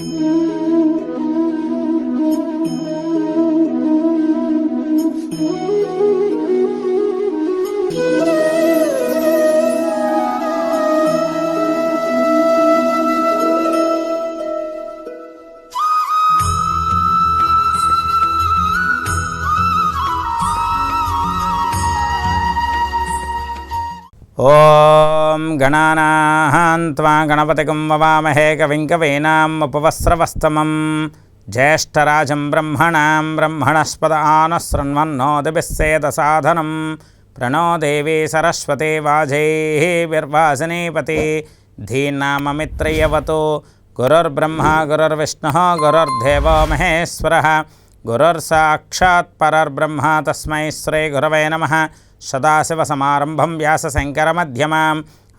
Mm-hmm. गणानां त्वा गणपतिगं ववामहे कविं कवीनाम् उपवस्त्रवस्तमं ज्येष्ठराजं ब्रह्मणां ब्रह्मणस्पद आनशृण्वन्नोदिभिस्सेदसाधनं प्रणो देवी सरस्वती वाजैः विर्वासिनीपति। धीनाममित्रयवतु। गुरुर्ब्रह्मा, गुरुर्विष्णुः, गुरुर्देवो महेश्वरः। गुरुर्साक्षात् परर्ब्रह्म तस्मै श्रीगुरवे नमः। सदाशिवसमारम्भं व्यासशङ्करमध्यमाम्।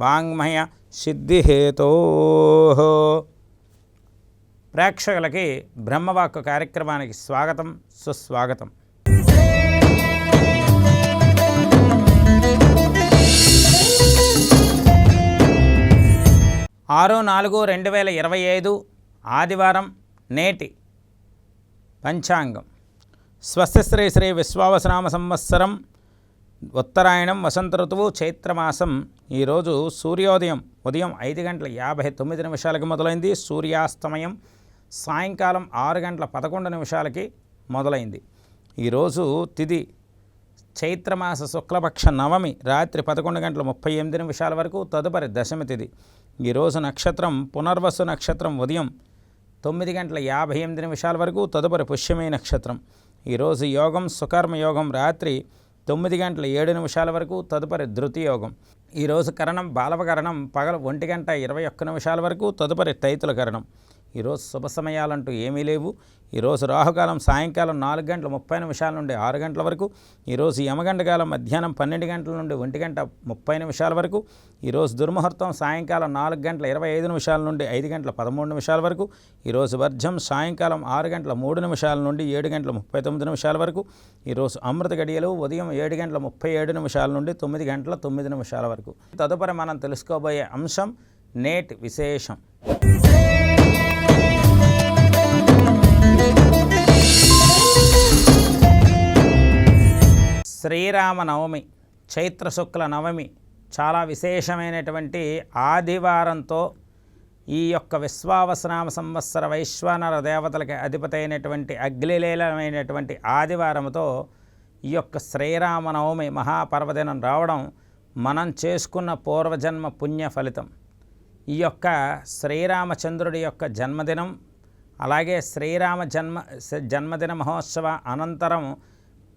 వాంగ్మయ సిద్ధిహేతో. ప్రేక్షకులకి బ్రహ్మవాక్కు కార్యక్రమానికి స్వాగతం సుస్వాగతం. ఆరు నాలుగు రెండు వేల ఇరవై ఐదు ఆదివారం నేటి పంచాంగం. స్వస్తి శ్రీ శ్రీ విశ్వావసనామ సంవత్సరం ఉత్తరాయణం వసంత ఋతువు చైత్రమాసం. ఈరోజు సూర్యోదయం ఉదయం ఐదు గంటల యాభై తొమ్మిది నిమిషాలకి మొదలైంది. సూర్యాస్తమయం సాయంకాలం ఆరు గంటల పదకొండు నిమిషాలకి మొదలైంది. ఈరోజు తిది చైత్రమాస శుక్లపక్ష నవమి రాత్రి పదకొండు గంటల ముప్పై ఎనిమిది నిమిషాల వరకు తదుపరి దశమి తిది. ఈరోజు నక్షత్రం పునర్వసు నక్షత్రం ఉదయం తొమ్మిది గంటల యాభై ఎనిమిది నిమిషాల వరకు తదుపరి పుష్యమి నక్షత్రం. ఈరోజు యోగం సుకర్మ యోగం రాత్రి తొమ్మిది గంటల ఏడు నిమిషాల వరకు తదుపరి ధృతియోగం. ఈరోజు కరణం బాలవకరణం పగలు ఒంటి గంట ఇరవై ఒక్క నిమిషాల వరకు తదుపరి తైతుల కరణం. ఈరోజు శుభ సమయాలంటూ ఏమీ లేవు. ఈరోజు రాహుకాలం సాయంకాలం నాలుగు గంటల ముప్పై నిమిషాల నుండి ఆరు గంటల వరకు ఈరోజు యమగంట కాలం మధ్యాహ్నం పన్నెండు గంటల నుండి ఒంటి గంట ముప్పై నిమిషాల వరకు ఈరోజు దుర్ముహూర్తం సాయంకాలం నాలుగు గంటల ఇరవై ఐదు నిమిషాల నుండి ఐదు గంటల పదమూడు నిమిషాల వరకు ఈరోజు వర్జం సాయంకాలం ఆరు గంటల మూడు నిమిషాల నుండి ఏడు గంటల ముప్పై తొమ్మిది నిమిషాల వరకు ఈరోజు అమృత గడియలు ఉదయం ఏడు గంటల ముప్పై ఏడు నిమిషాల నుండి తొమ్మిది గంటల తొమ్మిది నిమిషాల వరకు. తదుపరి మనం తెలుసుకోబోయే అంశం నేటి విశేషం. శ్రీరామనవమి చైత్ర శుక్ల నవమి చాలా విశేషమైనటువంటి ఆదివారంతో ఈ యొక్క విశ్వావసనామ సంవత్సర వైశ్వానర దేవతలకి అధిపతి అయినటువంటి అగ్నిలీలమైనటువంటి ఆదివారంతో ఈ యొక్క శ్రీరామనవమి మహాపర్వదినం రావడం మనం చేసుకున్న పూర్వజన్మ పుణ్య ఫలితం. ఈ యొక్క శ్రీరామచంద్రుడి యొక్క జన్మదినం అలాగే శ్రీరామ జన్మ జన్మదిన మహోత్సవ అనంతరం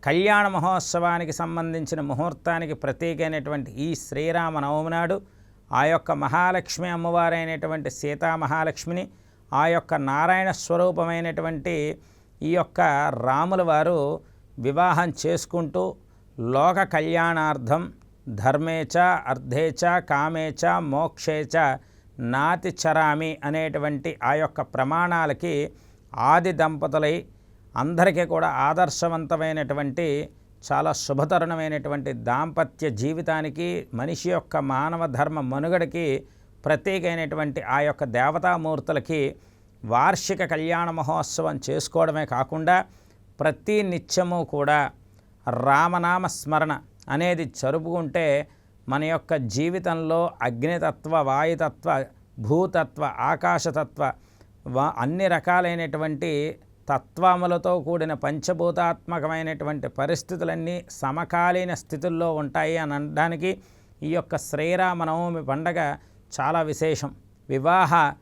కళ్యాణ మహోత్సవానికి సంబంధించిన ముహూర్తానికి ప్రతీకైనటువంటి ఈ శ్రీరామ నవమి నాడు ఆ యొక్క మహాలక్ష్మి అమ్మవారైనటువంటి సీతా మహాలక్ష్మిని ఆ యొక్క నారాయణ స్వరూపమైనటువంటి ఈ యొక్క రాముల వారు వివాహం చేసుకుంటూ లోక కళ్యాణార్థం ధర్మేచ అర్ధేచ కామేచ మోక్షేచ నాతి చరామి అనేటువంటి ఆ యొక్క ప్రమాణాలకి ఆది దంపతులై అందరికీ కూడా ఆదర్శవంతమైనటువంటి చాలా శుభతరుణమైనటువంటి దాంపత్య జీవితానికి మనిషి యొక్క మానవ ధర్మ మనుగడకి ప్రత్యేకమైనటువంటి ఆ యొక్క దేవతామూర్తులకి వార్షిక కళ్యాణ మహోత్సవం చేసుకోవడమే కాకుండా ప్రతి నిత్యము కూడా రామనామ స్మరణ అనేది జరుపుకుంటే మన యొక్క జీవితంలో అగ్నితత్వ వాయుతత్వ భూతత్వ ఆకాశతత్వ వా- అన్ని రకాలైనటువంటి తత్వములతో కూడిన పంచభూతాత్మకమైనటువంటి పరిస్థితులన్నీ సమకాలీన స్థితుల్లో ఉంటాయి అని అనడానికి ఈ యొక్క శ్రీరామనవమి పండగ చాలా విశేషం. వివాహ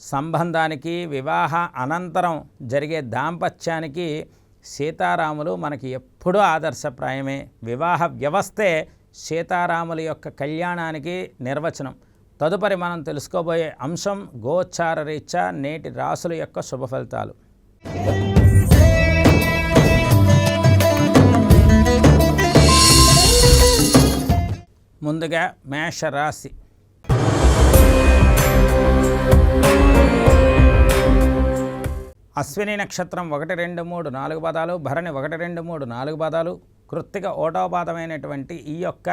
సంబంధానికి వివాహ అనంతరం జరిగే దాంపత్యానికి సీతారాములు మనకి ఎప్పుడూ ఆదర్శప్రాయమే. వివాహ వ్యవస్థే సీతారాముల యొక్క కళ్యాణానికి నిర్వచనం. తదుపరి మనం తెలుసుకోబోయే అంశం గోచార రీత్యా నేటి రాసుల యొక్క శుభ ఫలితాలు ముందుగా మేషరాశి అశ్విని నక్షత్రం ఒకటి రెండు మూడు నాలుగు పాదాలు భరణి ఒకటి రెండు మూడు నాలుగు పాదాలు కృత్తిక ఓటోపాదమైనటువంటి ఈ యొక్క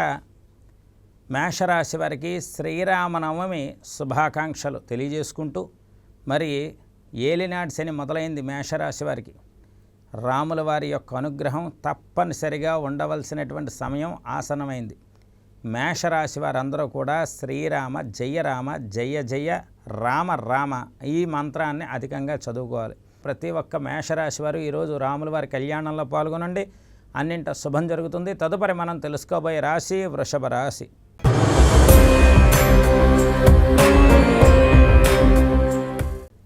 మేషరాశి వారికి శ్రీరామనవమి శుభాకాంక్షలు తెలియజేసుకుంటూ మరి ఏలినాటి శని మొదలైంది మేషరాశి వారికి. రాముల వారి యొక్క అనుగ్రహం తప్పనిసరిగా ఉండవలసినటువంటి సమయం ఆసనమైంది మేషరాశి వారందరూ కూడా శ్రీరామ జయరామ జయ జయ రామ రామ ఈ మంత్రాన్ని అధికంగా చదువుకోవాలి. ప్రతి ఒక్క మేషరాశి వారు ఈరోజు రాముల వారి కళ్యాణంలో పాల్గొనండి. అన్నింట శుభం జరుగుతుంది. తదుపరి మనం తెలుసుకోబోయే రాశి వృషభ రాశి.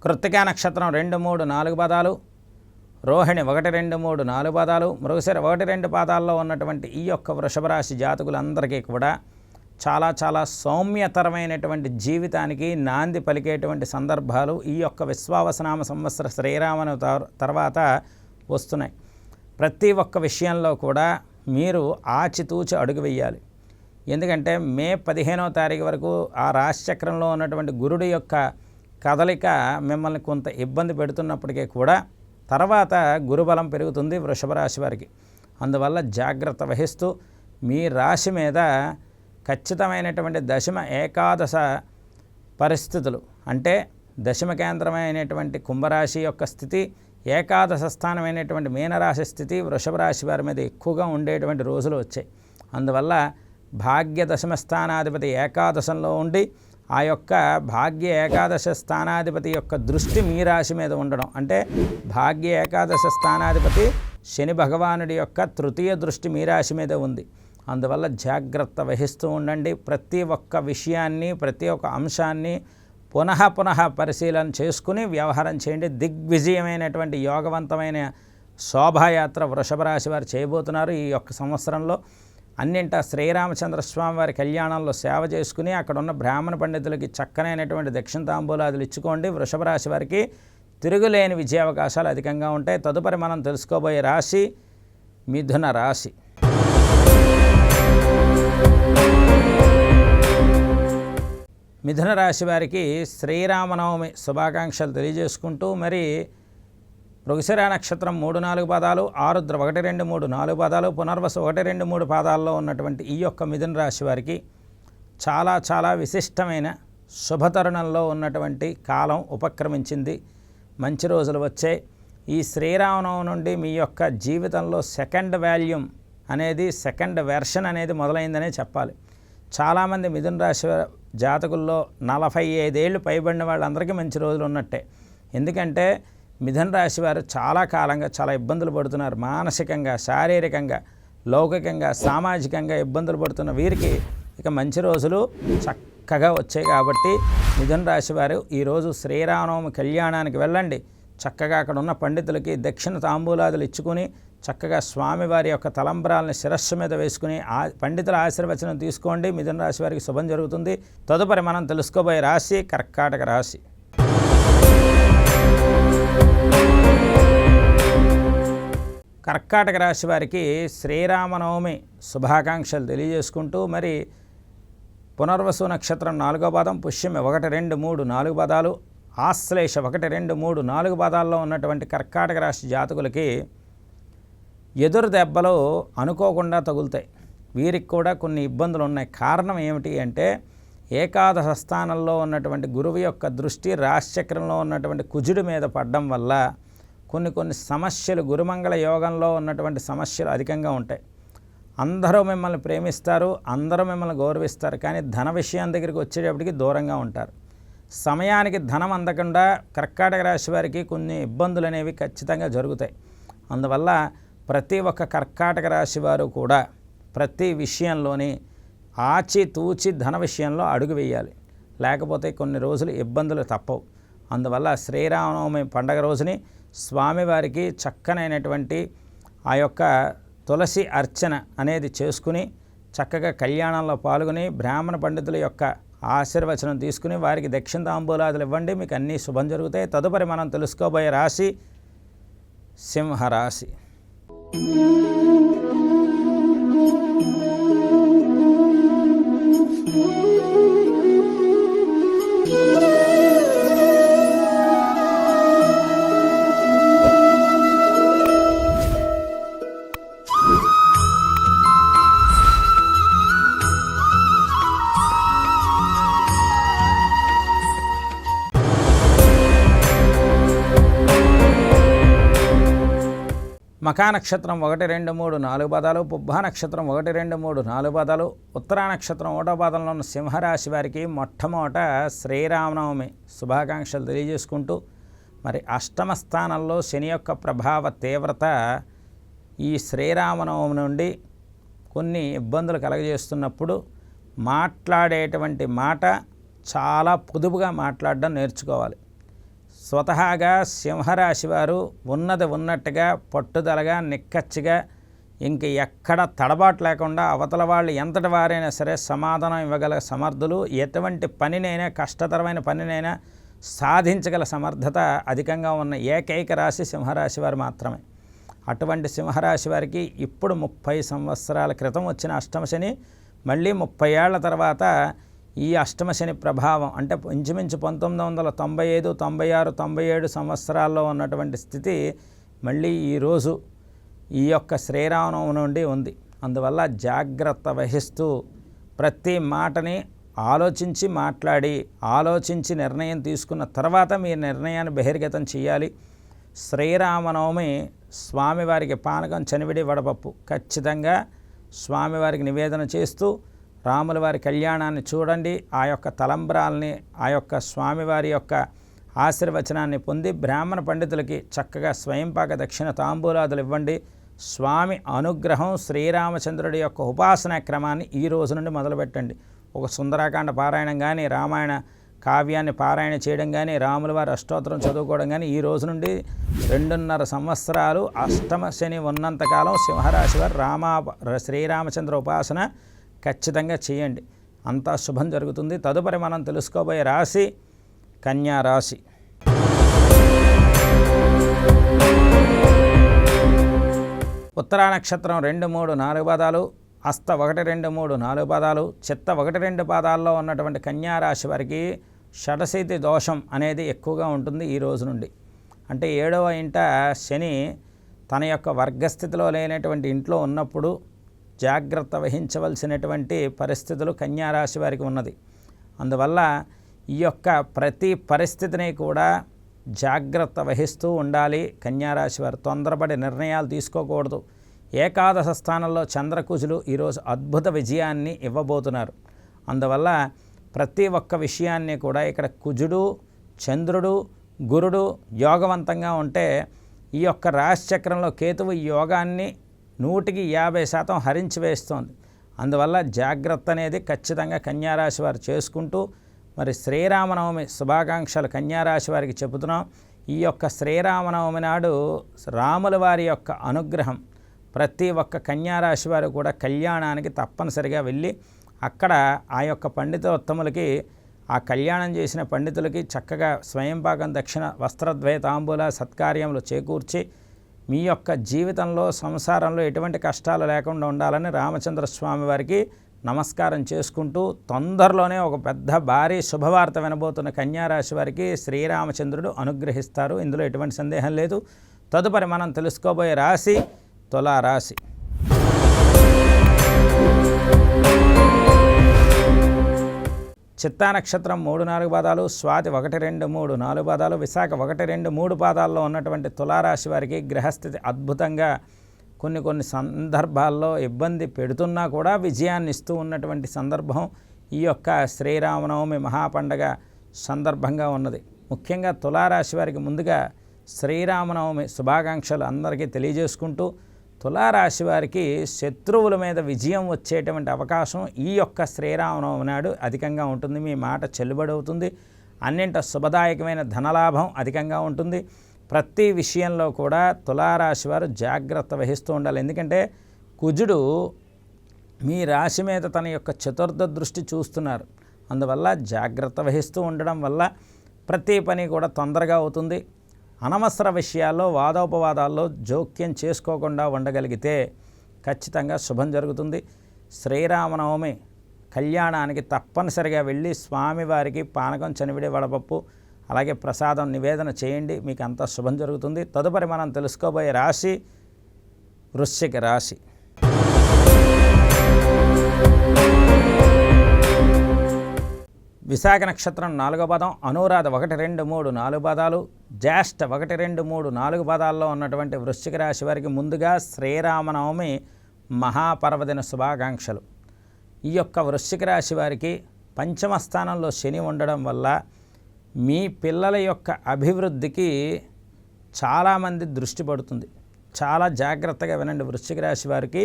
కృత్తికా నక్షత్రం రెండు మూడు నాలుగు పదాలు రోహిణి ఒకటి రెండు మూడు నాలుగు పాదాలు మృగశిర ఒకటి రెండు పాదాల్లో ఉన్నటువంటి ఈ యొక్క వృషభ రాశి జాతకులందరికీ కూడా చాలా చాలా సౌమ్యతరమైనటువంటి జీవితానికి నాంది పలికేటువంటి సందర్భాలు ఈ యొక్క విశ్వావసనామ సంవత్సర శ్రీరామను తర్వాత వస్తున్నాయి. ప్రతి ఒక్క విషయంలో కూడా మీరు ఆచితూచి అడుగు వేయాలి. ఎందుకంటే మే పదిహేనవ తారీఖు వరకు ఆ రాశిచక్రంలో ఉన్నటువంటి గురుడు యొక్క కదలిక మిమ్మల్ని కొంత ఇబ్బంది పెడుతున్నప్పటికీ కూడా తర్వాత గురుబలం పెరుగుతుంది వృషభ రాశి వారికి. అందువల్ల జాగ్రత్త వహిస్తూ మీ రాశి మీద ఖచ్చితమైనటువంటి దశమ ఏకాదశ పరిస్థితులు అంటే దశమ కేంద్రమైనటువంటి కుంభరాశి యొక్క స్థితి ఏకాదశ స్థానమైనటువంటి మీనరాశి స్థితి వృషభ రాశి వారి మీద ఎక్కువగా ఉండేటువంటి రోజులు వచ్చాయి. అందువల్ల భాగ్య దశమ స్థానాధిపతి ఏకాదశంలో ఉండి ఆ యొక్క భాగ్య ఏకాదశ స్థానాధిపతి యొక్క దృష్టి మీ రాశి మీద ఉండడం. అంటే భాగ్య ఏకాదశ స్థానాధిపతి శని భగవానుడి యొక్క తృతీయ దృష్టి మీ రాశి మీద ఉంది. అందువల్ల జాగ్రత్త వహిస్తూ ఉండండి. ప్రతి ఒక్క విషయాన్ని ప్రతి ఒక్క అంశాన్ని పునః పునః పరిశీలన చేసుకుని వ్యవహారం చేయండి. దిగ్విజయమైనటువంటి యోగవంతమైన శోభాయాత్ర వృషభ రాశి వారు చేయబోతున్నారు ఈ యొక్క సంవత్సరంలో. అన్నింట శ్రీరామచంద్ర స్వామి వారి కళ్యాణంలో సేవ చేసుకుని అక్కడ ఉన్న బ్రాహ్మణ పండితులకి చక్కనైనటువంటి దక్షిణ తాంబూలాదులు ఇచ్చుకోండి. వృషభ రాశి వారికి తిరుగులేని విజయావకాశాలు అధికంగా ఉంటాయి. తదుపరి మనం తెలుసుకోబోయే రాశి మిథున రాశి. మిథున రాశి వారికి శ్రీరామనవమి శుభాకాంక్షలు తెలియజేసుకుంటూ మరి మృగశిర నక్షత్రం మూడు నాలుగు పాదాలు ఆరుద్ర ఒకటి రెండు మూడు నాలుగు పాదాలు పునర్వసు ఒకటి రెండు మూడు పాదాల్లో ఉన్నటువంటి ఈ యొక్క మిథున రాశి వారికి చాలా చాలా విశిష్టమైన శుభతరుణంలో ఉన్నటువంటి కాలం ఉపక్రమించింది. మంచి రోజులు వచ్చాయి. ఈ శ్రీరామనవం నుండి మీ యొక్క జీవితంలో సెకండ్ వాల్యూమ్ అనేది సెకండ్ వెర్షన్ అనేది మొదలైందనే చెప్పాలి. చాలామంది మిథున రాశి జాతకుల్లో నలభై ఐదేళ్ళు పైబడిన వాళ్ళందరికీ మంచి రోజులు ఉన్నట్టే. ఎందుకంటే మిథున రాశి వారు చాలా కాలంగా చాలా ఇబ్బందులు పడుతున్నారు. మానసికంగా శారీరకంగా లౌకికంగా సామాజికంగా ఇబ్బందులు పడుతున్న వీరికి ఇక మంచి రోజులు చక్కగా వచ్చాయి కాబట్టి మిథున రాశి వారు ఈరోజు శ్రీరామనవమి కళ్యాణానికి వెళ్ళండి. చక్కగా అక్కడ ఉన్న పండితులకి దక్షిణ తాంబూలాదులు ఇచ్చుకుని చక్కగా స్వామివారి యొక్క తలంబ్రాలని శిరస్సు మీద వేసుకుని ఆ పండితుల ఆశీర్వచనం తీసుకోండి. మిథున రాశి వారికి శుభం జరుగుతుంది. తదుపరి మనం తెలుసుకోబోయే రాశి కర్కాటక రాశి. కర్కాటక రాశి వారికి శ్రీరామనవమి శుభాకాంక్షలు తెలియజేసుకుంటూ మరి పునర్వసు నక్షత్రం నాలుగో పాదం పుష్యమి ఒకటి రెండు మూడు నాలుగు పదాలు ఆశ్లేష ఒకటి రెండు మూడు నాలుగు పదాల్లో ఉన్నటువంటి కర్కాటక రాశి జాతకులకి ఎదురు దెబ్బలు అనుకోకుండా తగులుతాయి. వీరికి కూడా కొన్ని ఇబ్బందులు ఉన్నాయి. కారణం ఏమిటి అంటే ఏకాదశ స్థానంలో ఉన్నటువంటి గురువు యొక్క దృష్టి రాశిచక్రంలో ఉన్నటువంటి కుజుడి మీద పడడం వల్ల కొన్ని కొన్ని సమస్యలు గురుమంగళ యోగంలో ఉన్నటువంటి సమస్యలు అధికంగా ఉంటాయి. అందరూ మిమ్మల్ని ప్రేమిస్తారు అందరూ మిమ్మల్ని గౌరవిస్తారు కానీ ధన విషయం దగ్గరికి వచ్చేటప్పటికి దూరంగా ఉంటారు. సమయానికి ధనం అందకుండా కర్కాటక రాశి వారికి కొన్ని ఇబ్బందులు అనేవి ఖచ్చితంగా జరుగుతాయి. అందువల్ల ప్రతి ఒక్క కర్కాటక రాశి వారు కూడా ప్రతి విషయంలోని ఆచి తూచి ధన విషయంలో అడుగు వేయాలి. లేకపోతే కొన్ని రోజులు ఇబ్బందులు తప్పవు. అందువల్ల శ్రీరామనవమి పండగ రోజుని స్వామివారికి చక్కనైనటువంటి ఆ యొక్క తులసి అర్చన అనేది చేసుకుని చక్కగా కళ్యాణంలో పాల్గొని బ్రాహ్మణ పండితుల యొక్క ఆశీర్వచనం తీసుకుని వారికి దక్షిణ తాంబూలాదులు ఇవ్వండి మీకు అన్నీ శుభం జరుగుతాయి. తదుపరి మనం తెలుసుకోబోయే రాశి సింహరాశి. మకా నక్షత్రం ఒకటి రెండు మూడు నాలుగు పదాలు పుబ్బా నక్షత్రం ఒకటి రెండు మూడు నాలుగు పదాలు ఉత్తరా నక్షత్రం ఒకటో పాదంలో ఉన్న సింహరాశి వారికి మొట్టమొదట శ్రీరామనవమి శుభాకాంక్షలు తెలియజేసుకుంటూ మరి అష్టమ స్థానంలో శని యొక్క ప్రభావ తీవ్రత ఈ శ్రీరామనవమి నుండి కొన్ని ఇబ్బందులు కలగజేస్తున్నప్పుడు మాట్లాడేటువంటి మాట చాలా పొదుపుగా మాట్లాడడం నేర్చుకోవాలి. స్వతహాగా సింహరాశి వారు ఉన్నది ఉన్నట్టుగా పట్టుదలగా నిక్కచ్చిగా ఇంక ఎక్కడ తడబాటు లేకుండా అవతల వాళ్ళు ఎంతటి వారైనా సరే సమాధానం ఇవ్వగల సమర్థులు ఎటువంటి పనినైనా కష్టతరమైన పనినైనా సాధించగల సమర్థత అధికంగా ఉన్న ఏకైక రాశి సింహరాశి వారు మాత్రమే. అటువంటి సింహరాశి వారికి ఇప్పుడు ముప్పై సంవత్సరాల క్రితం వచ్చిన అష్టమశని మళ్ళీ ముప్పై ఏళ్ళ తర్వాత ఈ అష్టమశని ప్రభావం అంటే ఇంచుమించు పంతొమ్మిది వందల తొంభై ఐదు తొంభై ఆరు తొంభై ఏడు సంవత్సరాల్లో ఉన్నటువంటి స్థితి మళ్ళీ ఈరోజు ఈ యొక్క శ్రీరామనవమి నుండి ఉంది. అందువల్ల జాగ్రత్త వహిస్తూ ప్రతి మాటని ఆలోచించి మాట్లాడి ఆలోచించి నిర్ణయం తీసుకున్న తర్వాత మీ నిర్ణయాన్ని బహిర్గతం చేయాలి. శ్రీరామనవమి స్వామివారికి పానకం చనివిడి వడపప్పు ఖచ్చితంగా స్వామివారికి నివేదన చేస్తూ రాముల వారి కళ్యాణాన్ని చూడండి ఆ యొక్క తలంబ్రాల్ని ఆ యొక్క స్వామివారి యొక్క ఆశీర్వచనాన్ని పొంది బ్రాహ్మణ పండితులకి చక్కగా స్వయంపాక దక్షిణ తాంబూలాదులు ఇవ్వండి. స్వామి అనుగ్రహం శ్రీరామచంద్రుడి యొక్క ఉపాసనా క్రమాన్ని ఈ రోజు నుండి మొదలుపెట్టండి. ఒక సుందరాకాండ పారాయణం కానీ రామాయణ కావ్యాన్ని పారాయణ చేయడం కానీ రాముల వారి అష్టోత్తరం చదువుకోవడం కానీ ఈ రోజు నుండి రెండున్నర సంవత్సరాలు అష్టమ శని ఉన్నంతకాలం సింహరాశి వారు రామా శ్రీరామచంద్ర ఉపాసన ఖచ్చితంగా చేయండి. అంతా శుభం జరుగుతుంది. తదుపరి మనం తెలుసుకోబోయే రాశి కన్యా రాశి. ఉత్తరా నక్షత్రం రెండు మూడు నాలుగు పాదాలు అస్త ఒకటి రెండు మూడు నాలుగు పాదాలు చిత్త ఒకటి రెండు పాదాల్లో ఉన్నటువంటి కన్యా రాశి వారికి షడశీతి దోషం అనేది ఎక్కువగా ఉంటుంది ఈ రోజు నుండి. అంటే ఏడవ ఇంట శని తన యొక్క వర్గస్థితిలో లేనటువంటి ఇంట్లో ఉన్నప్పుడు జాగ్రత్త వహించవలసినటువంటి పరిస్థితులు కన్యారాశి వారికి ఉన్నది. అందువల్ల ఈ యొక్క ప్రతి పరిస్థితిని కూడా జాగ్రత్త వహిస్తూ ఉండాలి. కన్యారాశి వారు తొందరపడి నిర్ణయాలు తీసుకోకూడదు. ఏకాదశ స్థానంలో చంద్రకుజులు ఈరోజు అద్భుత విజయాన్ని ఇవ్వబోతున్నారు. అందువల్ల ప్రతి ఒక్క విషయాన్ని కూడా ఇక్కడ కుజుడు చంద్రుడు గురుడు యోగవంతంగా ఉంటే ఈ యొక్క రాశిచక్రంలో కేతువు ఈ యోగాన్ని నూటికి యాభై శాతం హరించి వేస్తోంది. అందువల్ల జాగ్రత్త అనేది ఖచ్చితంగా కన్యారాశి వారు చేసుకుంటూ మరి శ్రీరామనవమి శుభాకాంక్షలు కన్యారాశి వారికి చెబుతున్నాం. ఈ యొక్క శ్రీరామనవమి నాడు రాముల వారి యొక్క అనుగ్రహం ప్రతి ఒక్క కన్యారాశి వారు కూడా కళ్యాణానికి తప్పనిసరిగా వెళ్ళి అక్కడ ఆ యొక్క పండితోత్తములకి ఆ కళ్యాణం చేసిన పండితులకి చక్కగా స్వయంపాకం దక్షిణ వస్త్రద్వయ తాంబూల సత్కార్యములు చేకూర్చి మీ యొక్క జీవితంలో సంసారంలో ఎటువంటి కష్టాలు లేకుండా ఉండాలని రామచంద్ర స్వామి వారికి నమస్కారం చేసుకుంటూ తొందరలోనే ఒక పెద్ద భారీ శుభవార్త వినబోతున్న కన్యారాశి వారికి శ్రీరామచంద్రుడు అనుగ్రహిస్తారు. ఇందులో ఎటువంటి సందేహం లేదు. తదుపరి మనం తెలుసుకోబోయే రాశి తులారాశి. చిత్తా నక్షత్రం మూడు నాలుగు పాదాలు స్వాతి ఒకటి రెండు మూడు నాలుగు పాదాలు విశాఖ ఒకటి రెండు మూడు పాదాల్లో ఉన్నటువంటి తులారాశి వారికి గ్రహస్థితి అద్భుతంగా కొన్ని కొన్ని సందర్భాల్లో ఇబ్బంది పెడుతున్నా కూడా విజయాన్ని ఇస్తూ ఉన్నటువంటి సందర్భం ఈ యొక్క శ్రీరామనవమి మహాపండగ సందర్భంగా ఉన్నది. ముఖ్యంగా తులారాశి వారికి ముందుగా శ్రీరామనవమి శుభాకాంక్షలు అందరికీ తెలియజేసుకుంటూ తులారాశి వారికి శత్రువుల మీద విజయం వచ్చేటువంటి అవకాశం ఈ యొక్క శ్రీరామనవమి నాడు అధికంగా ఉంటుంది. మీ మాట చెల్లుబడి అవుతుంది. అన్నింట శుభదాయకమైన ధనలాభం అధికంగా ఉంటుంది. ప్రతి విషయంలో కూడా తులారాశి వారు జాగ్రత్త వహిస్తూ ఉండాలి. ఎందుకంటే కుజుడు మీ రాశి మీద తన యొక్క చతుర్థ దృష్టి చూస్తున్నారు. అందువల్ల జాగ్రత్త వహిస్తూ ఉండడం వల్ల ప్రతి పని కూడా తొందరగా అవుతుంది. అనవసర విషయాల్లో వాదోపవాదాల్లో జోక్యం చేసుకోకుండా ఉండగలిగితే ఖచ్చితంగా శుభం జరుగుతుంది. శ్రీరామనవమి కళ్యాణానికి తప్పనిసరిగా వెళ్ళి స్వామివారికి పానకం చనివిడి వడపప్పు అలాగే ప్రసాదం నివేదన చేయండి మీకు అంతా శుభం జరుగుతుంది. తదుపరి మనం తెలుసుకోబోయే రాశి వృశ్చిక రాశి. విశాఖ నక్షత్రం నాలుగో పదం అనురాధ ఒకటి రెండు మూడు నాలుగు పదాలు జ్యేష్ఠ ఒకటి రెండు మూడు నాలుగు పదాల్లో ఉన్నటువంటి వృశ్చిక రాశి వారికి ముందుగా శ్రీరామనవమి మహాపర్వదిన శుభాకాంక్షలు. ఈ యొక్క వృశ్చిక రాశి వారికి పంచమ స్థానంలో శని ఉండడం వల్ల మీ పిల్లల యొక్క అభివృద్ధికి చాలామంది దృష్టి పడుతుంది. చాలా జాగ్రత్తగా వినండి వృశ్చిక రాశి వారికి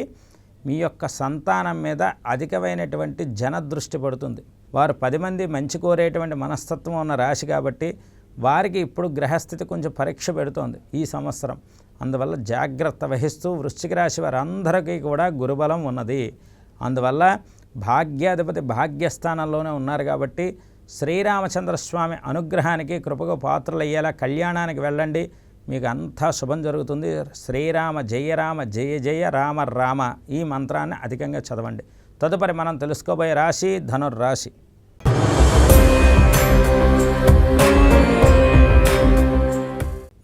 మీ యొక్క సంతానం మీద అధికమైనటువంటి జన దృష్టి పడుతుంది. వారు పది మంది మంచి కోరేటువంటి మనస్తత్వం ఉన్న రాశి కాబట్టి వారికి ఇప్పుడు గ్రహస్థితి కొంచెం పరీక్ష పెడుతోంది ఈ సంవత్సరం. అందువల్ల జాగ్రత్త వహిస్తూ వృశ్చిక రాశి వారందరికీ కూడా గురుబలం ఉన్నది. అందువల్ల భాగ్యాధిపతి భాగ్యస్థానంలోనే ఉన్నారు కాబట్టి శ్రీరామచంద్రస్వామి అనుగ్రహానికి కృపకు పాత్రలయ్యేలా కళ్యాణానికి వెళ్ళండి. మీకు అంతా శుభం జరుగుతుంది. శ్రీరామ జయ రామ జయ జయ రామ రామ ఈ మంత్రాన్ని అధికంగా చదవండి. తదుపరి మనం తెలుసుకోబోయే రాశి ధనుర్రాశి.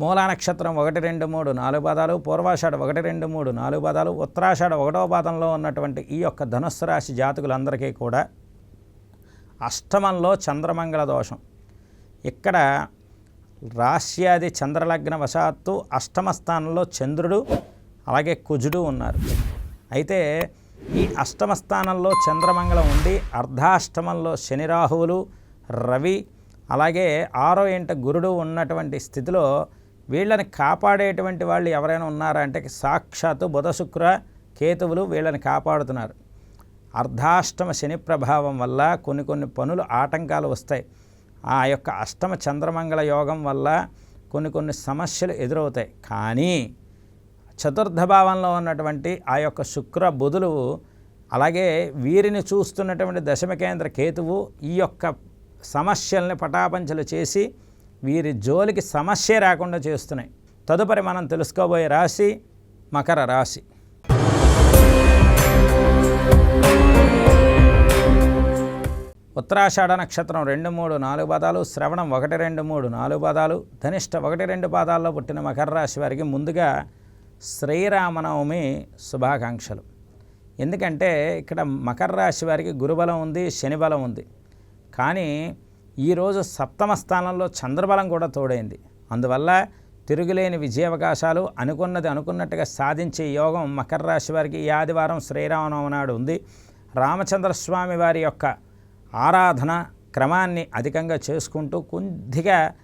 మూలా నక్షత్రం ఒకటి రెండు మూడు నాలుగు పాదాలు పూర్వాషాఢ ఒకటి రెండు మూడు నాలుగు పాదాలు ఉత్తరాషాఢ ఒకటవ పాదంలో ఉన్నటువంటి ఈ యొక్క ధనుస్సు రాశి జాతకులందరికీ కూడా అష్టమంలో చంద్రమంగళ దోషం. ఇక్కడ రాశ్యాది చంద్రలగ్న వశాత్తు అష్టమ స్థానంలో చంద్రుడు అలాగే కుజుడు ఉన్నారు. అయితే ఈ అష్టమ స్థానంలో చంద్రమంగళం ఉండి అర్ధాష్టమంలో శని రాహువులు రవి అలాగే ఆరో ఇంట గురుడు ఉన్నటువంటి స్థితిలో వీళ్ళని కాపాడేటువంటి వాళ్ళు ఎవరైనా ఉన్నారా అంటే సాక్షాత్తు బుధ శుక్ర కేతువులు వీళ్ళని కాపాడుతున్నారు. అర్ధాష్టమ శని ప్రభావం వల్ల కొన్ని కొన్ని పనులు ఆటంకాలు వస్తాయి. ఆ యొక్క అష్టమ చంద్రమంగళ యోగం వల్ల కొన్ని కొన్ని సమస్యలు ఎదురవుతాయి. కానీ చతుర్థ భావంలో ఉన్నటువంటి ఆ యొక్క శుక్ర బుధులు అలాగే వీరిని చూస్తున్నటువంటి దశమ కేంద్ర కేతువు ఈ యొక్క సమస్యల్ని పటాపంచలు చేసి వీరి జోలికి సమస్య రాకుండా చేస్తున్నాయి. తదుపరి మనం తెలుసుకోబోయే రాశి మకర రాశి. ఉత్తరాషాఢ నక్షత్రం రెండు మూడు నాలుగు పదాలు శ్రవణం ఒకటి రెండు మూడు నాలుగు పదాలు ధనిష్ట ఒకటి రెండు పాదాల్లో పుట్టిన మకర రాశి వారికి ముందుగా శ్రీరామనవమి శుభాకాంక్షలు. ఎందుకంటే ఇక్కడ మకర రాశి వారికి గురుబలం ఉంది శనిబలం ఉంది. కానీ ఈరోజు సప్తమ స్థానంలో చంద్రబలం కూడా తోడైంది. అందువల్ల తిరుగులేని విజయావకాశాలు అనుకున్నది అనుకున్నట్టుగా సాధించే యోగం మకర రాశి వారికి ఈ ఆదివారం శ్రీరామనవమి నాడు ఉంది. రామచంద్రస్వామి వారి యొక్క ఆరాధన క్రమాన్ని అధికంగా చేసుకుంటూ కొద్దిగా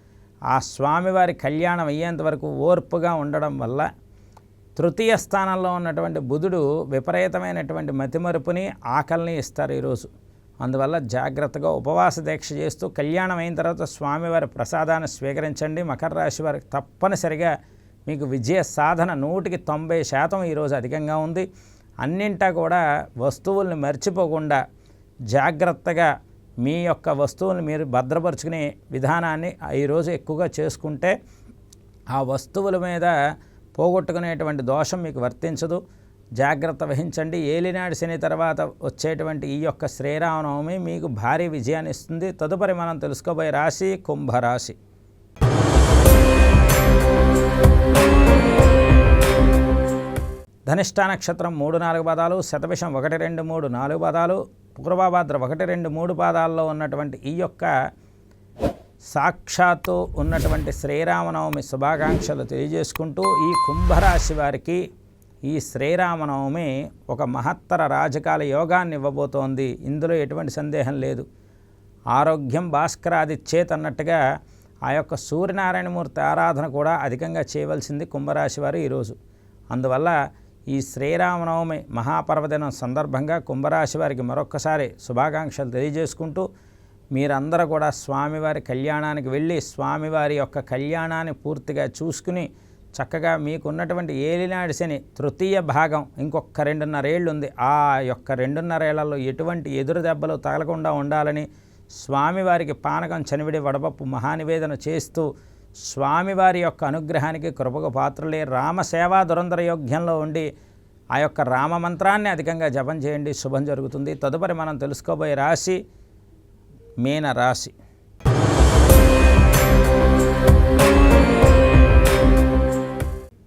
ఆ స్వామివారి కళ్యాణం అయ్యేంత వరకు ఓర్పుగా ఉండడం వల్ల తృతీయ స్థానంలో ఉన్నటువంటి బుధుడు విపరీతమైనటువంటి మతిమరుపుని ఆకలిని ఇస్తారు ఈరోజు. అందువల్ల జాగ్రత్తగా ఉపవాస దీక్ష చేస్తూ కళ్యాణం అయిన తర్వాత స్వామివారి ప్రసాదాన్ని స్వీకరించండి. మకర రాశి వారికి తప్పనిసరిగా మీకు విజయ సాధన నూటికి తొంభై శాతం ఈరోజు అధికంగా ఉంది. అన్నింటా కూడా వస్తువుల్ని మర్చిపోకుండా జాగ్రత్తగా మీ యొక్క వస్తువులను మీరు భద్రపరుచుకునే విధానాన్ని ఈరోజు ఎక్కువగా చేసుకుంటే ఆ వస్తువుల మీద పోగొట్టుకునేటువంటి దోషం మీకు వర్తించదు. జాగ్రత్త వహించండి. ఏలినాడు శని తర్వాత వచ్చేటువంటి ఈ యొక్క శ్రీరామనవమి మీకు భారీ విజయాన్ని ఇస్తుంది. తదుపరి మనం తెలుసుకోబోయే రాశి కుంభరాశి. ధనిష్ట నక్షత్రం మూడు నాలుగు పాదాలు శతభిషం ఒకటి రెండు మూడు నాలుగు పాదాలు పూర్వభాద్ర ఒకటి రెండు మూడు పాదాల్లో ఉన్నటువంటి ఈ యొక్క సాక్షాత్తు ఉన్నటువంటి శ్రీరామనవమి శుభాకాంక్షలు తెలియజేసుకుంటూ ఈ కుంభరాశి వారికి ఈ శ్రీరామనవమి ఒక మహత్తర రాజకాల యోగాన్ని ఇవ్వబోతోంది. ఇందులో ఎటువంటి సందేహం లేదు. ఆరోగ్యం భాస్కరాదిచ్చేత్ అన్నట్టుగా ఆ యొక్క సూర్యనారాయణమూర్తి ఆరాధన కూడా అధికంగా చేయవలసింది కుంభరాశి వారు ఈరోజు. అందువల్ల ఈ శ్రీరామనవమి మహాపర్వదినం సందర్భంగా కుంభరాశి వారికి మరొక్కసారి శుభాకాంక్షలు తెలియజేసుకుంటూ మీరందరూ కూడా స్వామివారి కళ్యాణానికి వెళ్ళి స్వామివారి యొక్క కళ్యాణాన్ని పూర్తిగా చూసుకుని చక్కగా మీకున్నటువంటి ఏలినాడు శని తృతీయ భాగం ఇంకొక రెండున్నరేళ్ళు ఉంది ఆ యొక్క రెండున్నరేళ్ళలో ఎటువంటి ఎదురు దెబ్బలు తగలకుండా ఉండాలని స్వామివారికి పానకం చనివిడి వడపప్పు మహానివేదన చేస్తూ స్వామివారి యొక్క అనుగ్రహానికి కృపకు పాత్రలే. రామసేవా దురంధర యోగ్యంలో ఉండి ఆ యొక్క రామ మంత్రాన్ని అధికంగా జపం చేయండి. శుభం జరుగుతుంది. తదుపరి మనం తెలుసుకోబోయే రాశి మీన రాశి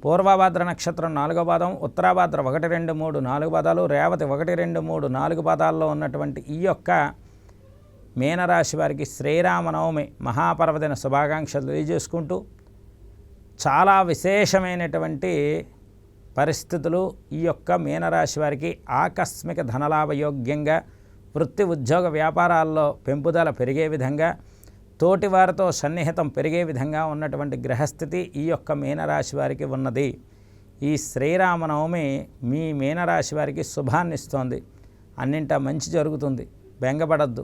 పూర్వభాద్ర నక్షత్రం నాలుగో పాదం ఉత్తరాభాద్ర ఒకటి రెండు మూడు నాలుగు పాదాలు రేవతి ఒకటి రెండు మూడు నాలుగు పాదాల్లో ఉన్నటువంటి ఈ యొక్క మీనరాశి వారికి శ్రీరామనవమి మహాపర్వదిన శుభాకాంక్షలు తెలియజేసుకుంటూ చాలా విశేషమైనటువంటి పరిస్థితులు ఈ యొక్క మీనరాశి వారికి ఆకస్మిక ధనలాభయోగ్యంగా వృత్తి ఉద్యోగ వ్యాపారాల్లో పెంపుదల పెరిగే విధంగా తోటి వారితో సన్నిహితం పెరిగే విధంగా ఉన్నటువంటి గ్రహస్థితి ఈ యొక్క మీనరాశి వారికి ఉన్నది. ఈ శ్రీరామనవమి మీ మీనరాశి వారికి శుభాన్ని ఇస్తోంది. అన్నింటా మంచి జరుగుతుంది. బెంగపడద్దు.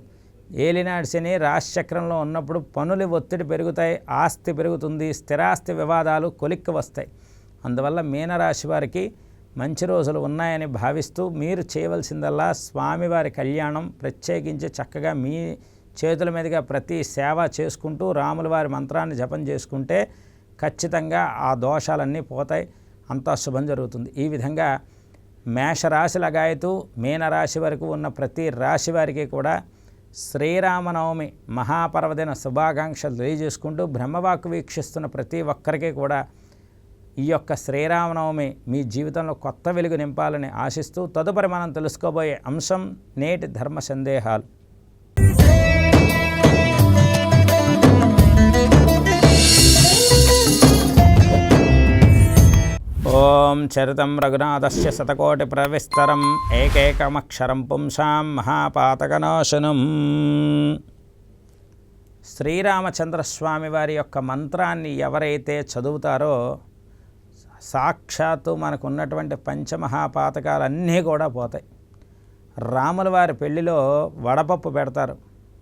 ఏలినాడు శని రాశిచక్రంలో ఉన్నప్పుడు పనులు ఒత్తిడి పెరుగుతాయి ఆస్తి పెరుగుతుంది స్థిరాస్తి వివాదాలు కొలిక్కి వస్తాయి. అందువల్ల మీనరాశి వారికి మంచి రోజులు ఉన్నాయని భావిస్తూ మీరు చేయవలసిందల్లా స్వామివారి కళ్యాణం ప్రత్యేకించి చక్కగా మీ చేతుల మీదుగా ప్రతి సేవ చేసుకుంటూ రాముల వారి మంత్రాన్ని జపం చేసుకుంటే ఖచ్చితంగా ఆ దోషాలన్నీ పోతాయి. అంతా శుభం జరుగుతుంది. ఈ విధంగా మేషరాశి లగాయతూ మీనరాశి వరకు ఉన్న ప్రతి రాశి వారికి కూడా శ్రీరామనవమి మహాపర్వదిన శుభాకాంక్షలు తెలియజేసుకుంటూ బ్రహ్మవాక్ వీక్షిస్తున్న ప్రతి ఒక్కరికి కూడా ఈ యొక్క శ్రీరామనవమి మీ జీవితంలో కొత్త వెలుగు నింపాలని ఆశిస్తూ తదుపరి మనం తెలుసుకోబోయే అంశం నేటి ధర్మ సందేహాలు. ఓం చరితం రఘునాథస్య శతకోటి ప్రవిస్తరం. ఏకైకమక్షరం పుంసాం మహాపాతకనాశనం. శ్రీరామచంద్రస్వామి వారి యొక్క మంత్రాన్ని ఎవరైతే చదువుతారో సాక్షాత్తు మనకున్నటువంటి పంచమహాపాతకాలన్నీ కూడా పోతాయి. రాముల వారి పెళ్ళిలో వడపప్పు పెడతారు.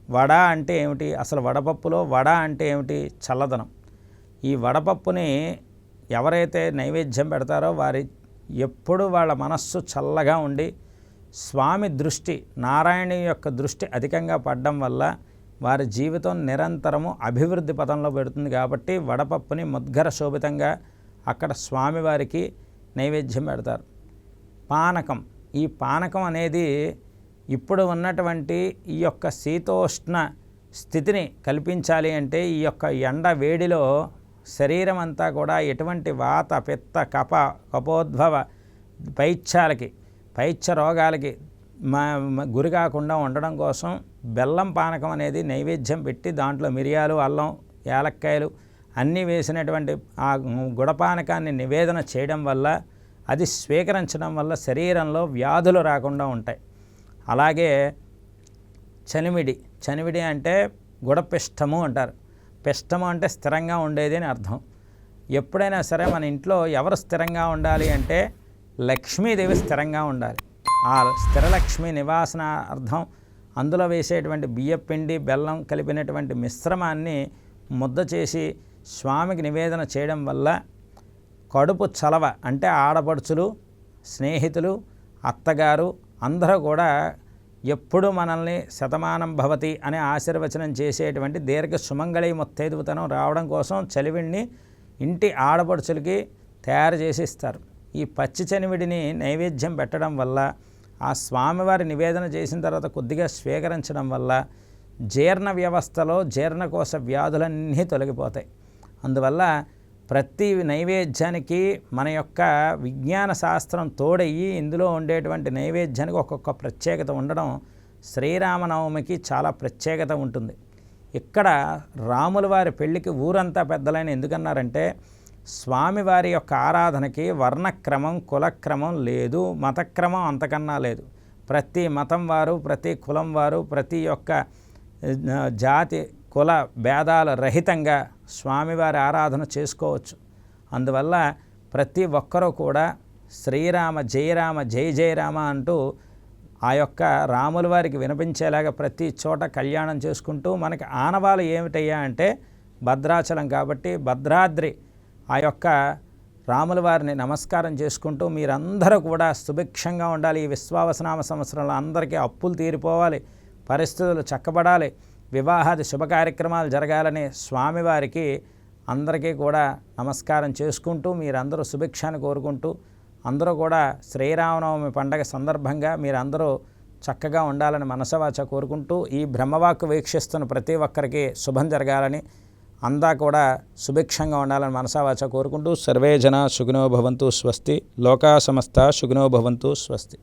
వడ అంటే ఏమిటి? అసలు వడపప్పులో వడ అంటే ఏమిటి? చల్లదనం. ఈ వడపప్పుని ఎవరైతే నైవేద్యం పెడతారో వారి ఎప్పుడు వాళ్ళ మనస్సు చల్లగా ఉండి స్వామి దృష్టి నారాయణ యొక్క దృష్టి అధికంగా పడడం వల్ల వారి జీవితం నిరంతరము అభివృద్ధి పథంలో పెడుతుంది కాబట్టి వడపప్పుని ముద్గర శోభితంగా అక్కడ స్వామివారికి నైవేద్యం పెడతారు. పానకం ఈ పానకం అనేది ఇప్పుడు ఉన్నటువంటి ఈ యొక్క శీతోష్ణ స్థితిని కల్పించాలి అంటే ఈ యొక్క ఎండ వేడిలో శరీరం అంతా కూడా ఎటువంటి వాత పిత్త కప కపోద్భవ పైత్యాలకి పైత్య రోగాలకి గురి కాకుండా ఉండడం కోసం బెల్లం పానకం అనేది నైవేద్యం పెట్టి దాంట్లో మిరియాలు అల్లం యాలక్కాయలు అన్నీ వేసినటువంటి ఆ గుడపానకాన్ని నివేదన చేయడం వల్ల అది స్వీకరించడం వల్ల శరీరంలో వ్యాధులు రాకుండా ఉంటాయి. అలాగే చనిమిడి చనిమిడి అంటే గుడపిష్టము అంటారు. పిష్టము అంటే స్థిరంగా ఉండేది అని అర్థం. ఎప్పుడైనా సరే మన ఇంట్లో ఎవరు స్థిరంగా ఉండాలి అంటే లక్ష్మీదేవి స్థిరంగా ఉండాలి. ఆ స్థిరలక్ష్మి నివాసన అర్థం. అందులో వేసేటువంటి బియ్యపిండి బెల్లం కలిపినటువంటి మిశ్రమాన్ని ముద్ద చేసి స్వామికి నివేదన చేయడం వల్ల కడుపు చలవ అంటే ఆడపడుచులు స్నేహితులు అత్తగారు అందరూ కూడా ఎప్పుడు మనల్ని శతమానం భవతి అనే ఆశీర్వచనం చేసేటువంటి దీర్ఘ సుమంగళి ముత్తైదుతనం రావడం కోసం చలివిడిని ఇంటి ఆడపడుచులకి తయారు చేసి ఇస్తారు ఈ పచ్చి చనివిడిని నైవేద్యం పెట్టడం వల్ల ఆ స్వామివారి నివేదన చేసిన తర్వాత కొద్దిగా స్వీకరించడం వల్ల జీర్ణ వ్యవస్థలో జీర్ణకోశ వ్యాధులన్నీ తొలగిపోతాయి. అందువల్ల ప్రతి నైవేద్యానికి మన యొక్క విజ్ఞాన శాస్త్రం తోడయ్యి ఇందులో ఉండేటువంటి నైవేద్యానికి ఒక్కొక్క ప్రత్యేకత ఉండడం శ్రీరామనవమికి చాలా ప్రత్యేకత ఉంటుంది. ఇక్కడ రాముల వారి పెళ్ళికి ఊరంతా పెద్దలైన ఎందుకన్నారంటే స్వామివారి యొక్క ఆరాధనకి వర్ణక్రమం కులక్రమం లేదు మతక్రమం అంతకన్నా లేదు. ప్రతి మతం వారు ప్రతి కులం వారు ప్రతి ఒక్క జాతి కుల భేదాల రహితంగా స్వామివారి ఆరాధన చేసుకోవచ్చు. అందువల్ల ప్రతి ఒక్కరూ కూడా శ్రీరామ జయరామ జయ జయరామ అంటూ ఆ యొక్క రాముల వారికి వినిపించేలాగా ప్రతి చోట కళ్యాణం చేసుకుంటూ మనకి ఆనవాలు ఏమిటయ్యా అంటే భద్రాచలం కాబట్టి భద్రాద్రి ఆ యొక్క రాముల వారిని నమస్కారం చేసుకుంటూ మీరందరూ కూడా సుభిక్షంగా ఉండాలి. ఈ విశ్వావసనామ సంవత్సరంలో అందరికీ అప్పులు తీరిపోవాలి. పరిస్థితులు చక్కబడాలి. వివాహాది శుభ కార్యక్రమాలు జరగాలని స్వామివారికి అందరికీ కూడా నమస్కారం చేసుకుంటూ మీరందరూ శుభిక్షాన్ని కోరుకుంటూ అందరూ కూడా శ్రీరామనవమి పండగ సందర్భంగా మీరందరూ చక్కగా ఉండాలని మనసవాచ కోరుకుంటూ ఈ బ్రహ్మవాక్ వీక్షిస్తున్న ప్రతి ఒక్కరికి శుభం జరగాలని అందా కూడా సుభిక్షంగా ఉండాలని మనసావాచ కోరుకుంటూ సర్వే జన సుగుణో భవంతు స్వస్తి. లోకా సమస్త సుగుణో భవంతు స్వస్తి.